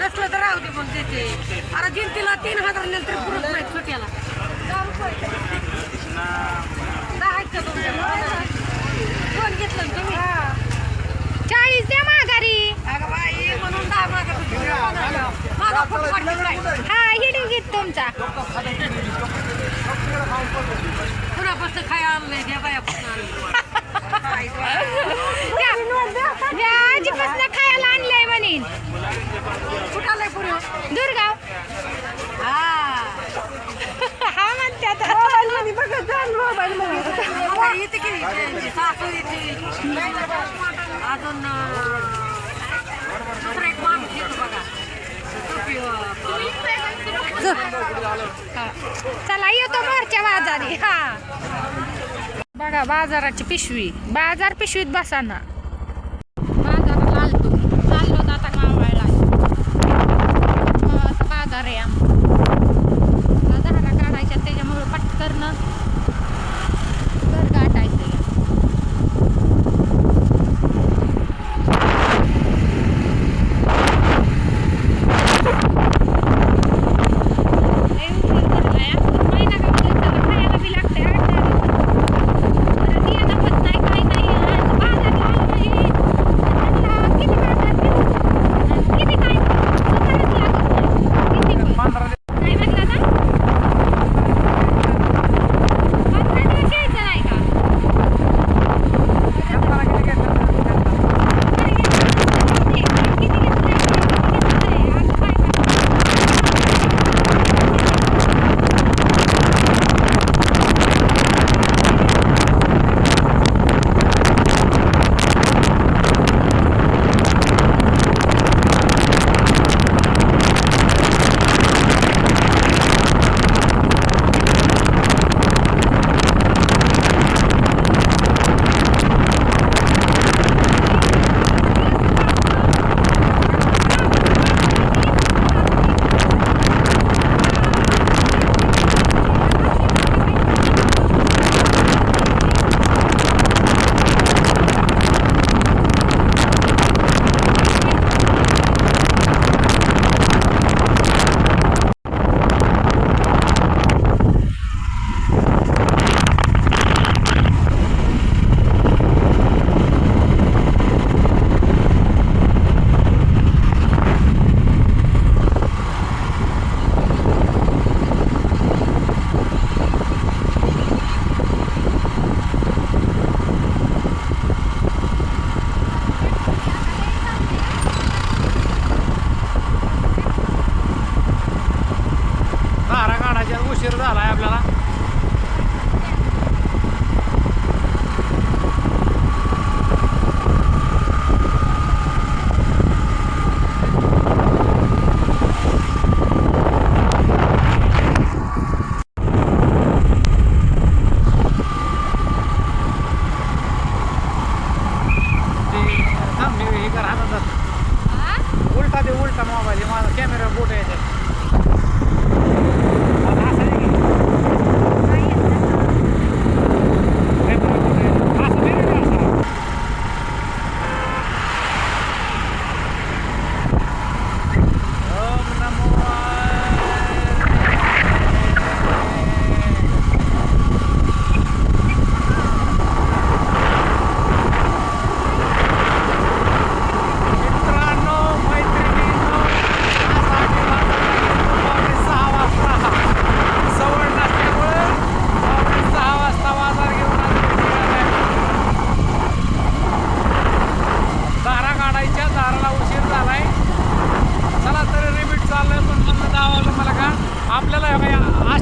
नसलं तर राहू दे मग देते अरे जिंतीला तीन हजार नंतर पुरत नाही छोट्याला दहा आहेत का तुमच्या दोन घेतलं ना तुम्ही चाळीस द्या माघारी अगं बाई म्हणून दहा मागा मागा फुट हा हिडिओ घेत तुमचा कुणापासून खाय आणलंय द्या बाया त्या आजीपासून खायला आणलंय म्हणेन कुठं आलंय पुढे दुर्गाव हा हा म्हणतात आता येते सासू येते अजून एक माणूस येतो बघा चला येतो मोरच्या बाजारी हा. बघा बाजाराची पिशवी. बाजार पिशवीत बसा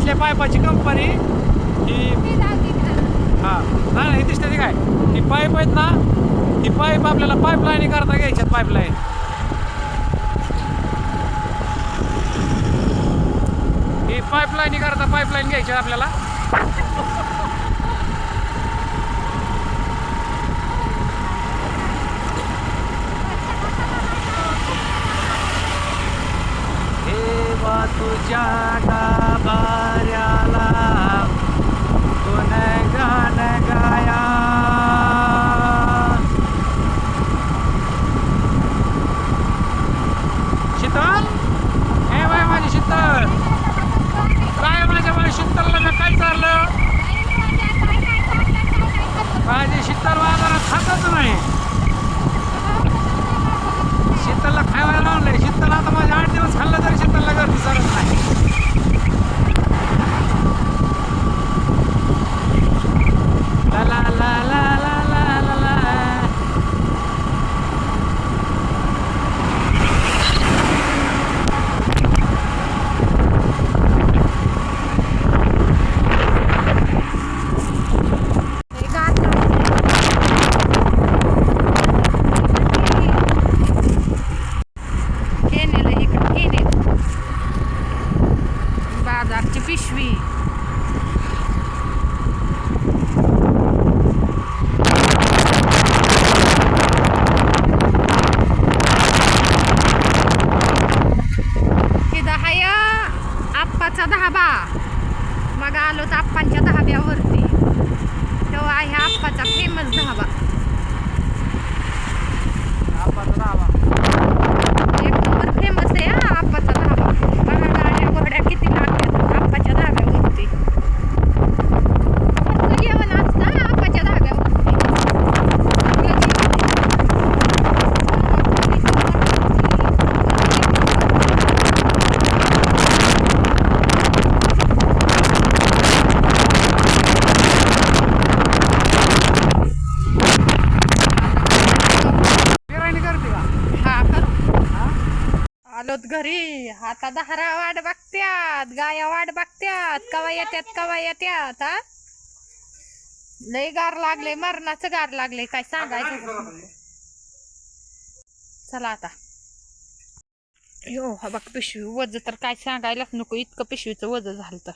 बघा, असल्या पायपाची कंपनी ही हा. नाही नाही दिसते ती काय? ही पाईप आहेत ना ही पाईप आपल्याला पाईपलाईन करता घ्यायच्यात पाईपलाईन ही पाईपलाईन करता पाईपलाईन घ्यायची आपल्याला. देवा तुझ्या गाभाऱ्याला सर्वांना थांबत नाही धाबा मग आलो तर आप्पांच्या धाब्यावरती तो आहे आप्पाचा फेमस धाबा आप्पाचा धाबा आलोत घरी. आता दहारा वाट बघत्यात गाया वाट बघत्यात. कवा येत्यात कवा येत्यात हा? लय गार लागले मरणाचं गार लागले काय सांगायचं? चला आता. यो हा बघ पिशवी वज तर काय सांगायलाच नको इतकं पिशवीचं वज झालं तर